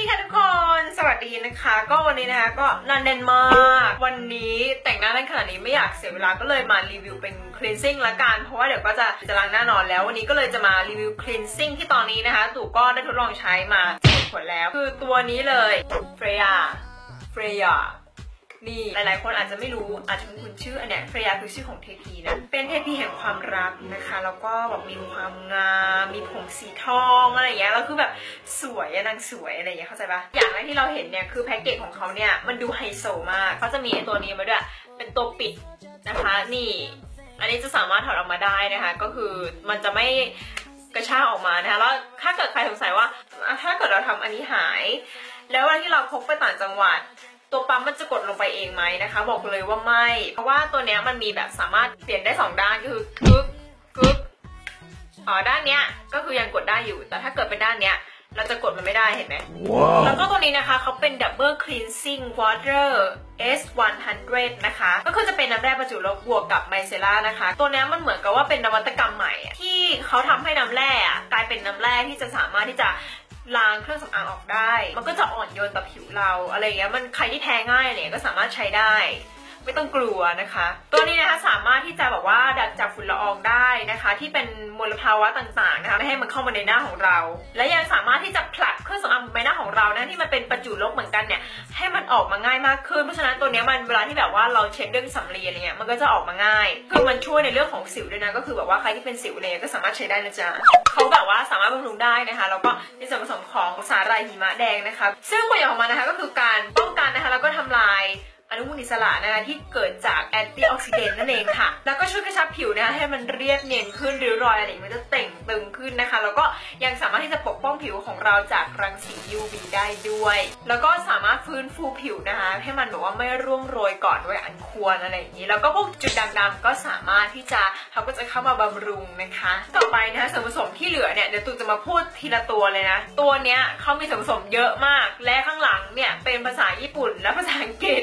ดีค่ะทุกคน สวัสดีนะคะ ก็วันนี้นะคะก็นันเดนมาก วันนี้แต่งหน้าได้ขนาดนี้ไม่อยากเสียเวลาก็เลยมารีวิวเป็น cleansing ละกัน เพราะว่าเดี๋ยวก็จะจะล้างหน้านอนแล้ว วันนี้ก็เลยจะมารีวิว cleansing ที่ตอนนี้นะคะตู่ก็ได้ทดลองใช้มาสิบขวดแล้ว คือตัวนี้เลย Freya Freya นี่หลายๆ คนอาจจะไม่รู้อาจจะไม่คุ้นชื่ออันเนี้ยเฟรยาคือชื่อของเทพีนะเป็นเทพีแห่งความรักนะคะ แล้วก็แบบมีความงามมีผมสีทองอะไรอย่างเงี้ยแล้วคือแบบสวยนางสวยอะไรอย่างเงี้ยเข้าใจปะอย่างแรกที่เราเห็นเนี่ยคือแพ็กเกจของเขาเนี่ยมันดูไฮโซมากเขาจะมีตัวนี้มาด้วยเป็นตัวปิดนะคะนี่อันนี้จะสามารถถอดออกมาได้นะคะ ก็คือมันจะไม่กระชากออกมานะคะแล้วถ้าเกิดใครสงสัยว่าถ้าเกิดเราทำอันนี้หาย แล้วเวลาที่เราพกไปต่างจังหวัด ตัวปั๊มมันจะกดลงไปเองไหมนะคะ บอกเลยว่าไม่ เพราะว่าตัวเนี้ยมันมีแบบสามารถเปลี่ยนได้สองด้านก็คือกึ๊บกึ๊บอ๋อด้านเนี้ยก็คือยังกดได้อยู่ แต่ถ้าเกิดเป็นด้านเนี้ยเราจะกดมันไม่ได้เห็นไหมแล้วก็ตัวนี้นะคะเขาเป็น Double Cleansing Water S100 นะคะ ก็คือจะเป็นน้ำแร่ประจุลบบวกกับไมเซล่านะคะ ตัวนี้มันเหมือนกับว่าเป็นนวัตกรรมใหม่อะที่เขาทำให้น้ำแร่อะกลายเป็นน้ำแร่ที่จะสามารถที่จะ ล้างเครื่องสำอางออกได้ มันก็จะอ่อนโยนต่อผิวเราอะไรอย่างเงี้ยมันใครที่แพ้ง่ายเนี่ยก็สามารถใช้ได้ ไม่ต้องกลัวนะคะ ตัวนี้นะคะสามารถที่จะแบบว่าดักจับฝุ่นละอองได้นะคะ ที่เป็นมลภาวะต่างๆนะคะไม่ให้มันเข้ามาในหน้าของเรา และยังสามารถที่จะผลัก เครื่องสำอางใบหน้าของเรานะที่มันเป็นประจุลบเหมือนกันเนี่ยให้มันออกมาง่ายมากขึ้นเพราะฉะนั้นตัวนี้มันเวลาที่แบบว่าเราเช็ดด้วยสำลีอะไรเงี้ยมันก็จะออกมาง่ายคือมันช่วยในเรื่องของสิวด้วยนะก็คือแบบว่าใครที่เป็นสิวเนี่ยก็สามารถใช้ได้นะจ๊ะเขาแบบว่าสามารถบำรุงได้นะคะแล้วก็มีส่วนผสมของสาหร่ายหิมะแดงนะคะ ซึ่งประโยชน์ของมันนะคะก็คือการป้องกันนะคะแล้วก็ทำลาย อนุมูลอิสระนะคะที่เกิดจากแอนตี้ออกซิเดนต์นั่นเองค่ะ แล้วก็ช่วยกระชับผิวนะคะให้มันเรียบเนียนขึ้นริ้วรอยอะไรอย่างนี้มันจะเต่งตึงขึ้นนะคะ แล้วก็ยังสามารถที่จะปกป้องผิวของเราจากรังสี UV ได้ด้วย แล้วก็สามารถฟื้นฟูผิวนะคะ ให้มันแบบว่าไม่ร่วงโรยก่อนไว้อันควรอะไรอย่างนี้ แล้วก็พวกจุดด่างๆก็สามารถที่จะเขาก็จะเข้ามาบำรุงนะคะ ต่อไปนะคะส่วนผสมที่เหลือเนี่ยเดี๋ยวตูจะมาพูดทีละตัวเลยนะ ตัวเนี้ยเขามีส่วนผสมเยอะมาก และข้างหลังเนี่ยเป็นภาษาญี่ปุ่นและภาษาอังกฤษ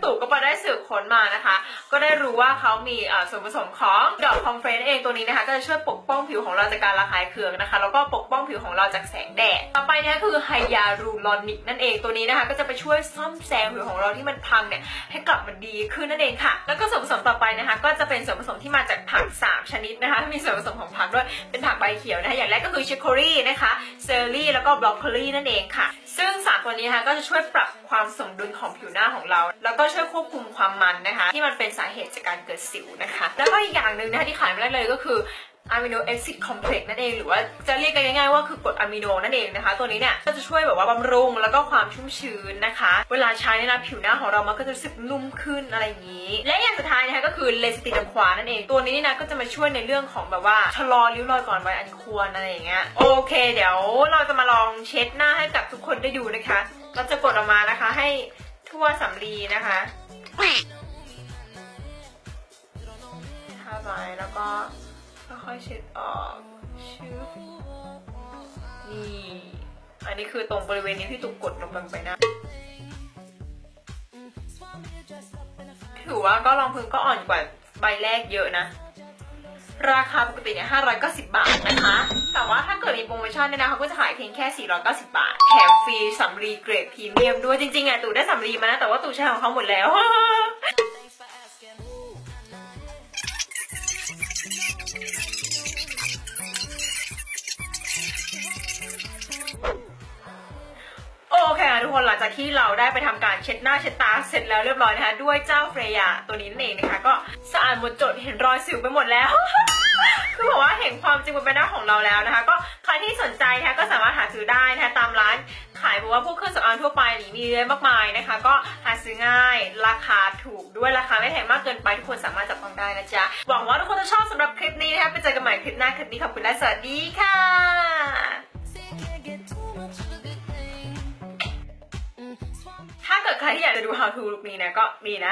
ปได้สืบค้นมานะคะ ก็ได้รู้ว่าเขามีส่วนผสมของดอกคอมเฟรนเองตัวนี้นะคะ ก็จะช่วยปกป้องผิวของเราจากการระคายเคืองนะคะ แล้วก็ปกป้องผิวของเราจากแสงแดด ต่อไปนี่คือไฮยารูรอนิกนั่นเองตัวนี้นะคะก็จะไปช่วยซ่อมแซมผิวของเราที่มันพังเนี่ยให้กลับมาดีขึ้นนั่นเองค่ะ แล้วก็ส่วนผสมต่อไปนะคะ ก็จะเป็นส่วนผสมที่มาจากผักสามชนิดนะคะ มีส่วนผสมของผักด้วยเป็นผักใบเขียวนะคะอย่างแรกก็คือชิคโครีนะคะเซอร์รี่แล้วก็บรอกโคลีนั่นเองค่ะ ซึ่งสารตัวนี้นะคะก็จะช่วยปรับความสมดุลของผิวหน้าของเรา แล้วก็ช่วยควบคุมความมันนะคะ ที่มันเป็นสาเหตุจากการเกิดสิวนะคะ แล้วก็อีกอย่างหนึ่งนะคะที่ขายไม่ได้เลยก็คืออะมิโนแอซิดคอมเพล็กซ์นั่นเอง หรือว่าจะเรียกกันง่ายๆว่าคือกรดอะมิโนนั่นเองนะคะ ตัวนี้เนี่ยก็จะช่วยแบบว่าบำรุงแล้วก็ความชุ่มชื้นนะคะ เวลาใช้เนี่ยนะผิวหน้าของเรามันก็จะรู้สึกนุ่มขึ้นอะไรอย่างนี้ และอย่างสุดท้ายนะคะก็คือเลสติดควานั่นเอง ตัวนี้นะก็จะมาช่วยในเรื่องของแบบว่าชะลอริ้วรอยก่อนวัยอันควรอะไรอย่างเงี้ยโอเค เดี๋ยวเราจะมาลองเช็ดหน้าให้กับทุกคนได้ดูนะคะเราจะกดออกมานะคะให้ ทั่วสำลีนะคะทาไปแล้วก็ค่อยๆเช็ดออกชืบนี่อันนี้คือตรงบริเวณนี้ที่ตุกกดลงไปนะถือว่าก็รองพื้นก็อ่อนกว่าใบแรกเยอะนะ ราคาปกติเนี่ย590 บาทนะคะ แต่ว่าถ้าเกิดมีโปรโมชั่นเนี่ยนะเขาก็จะขายเพียงแค่ 490 บาท แถมฟรีสำลีเกรดพรีเมียมด้วยจริงๆอะตู่ได้สำลีมานะแต่ว่าตู่ใช้ของเขาหมดแล้ว จากที่เราได้ไปทำการเช็ดหน้าเช็ดตาเสร็จแล้วเรียบร้อยนะคะ ด้วยเจ้าเฟรยาตัวนี้นั่นเองนะคะ ก็สะอาดหมดจดเห็นรอยสิวไปหมดแล้วคือบอกว่าเห็นความจริงบนใบหน้าของเราแล้วนะคะ ก็ใครที่สนใจนะคะก็สามารถหาซื้อได้นะคะตามร้านขายบอกว่าพวกเครื่องสำอางทั่วไปหรือมีเยอะมากมายนะคะ ก็หาซื้อง่ายราคาถูกด้วยราคาไม่แพงมากเกินไปทุกคนสามารถจับต้องได้นะจ๊ะหวังว่าทุกคนจะชอบสำหรับคลิปนี้นะคะไปเจอกันใหม่คลิปหน้าคลิปนี้ขอบคุณและสวัสดีค่ะ ที่อยากจะดู how to ลุกนี้นะก็มีนะ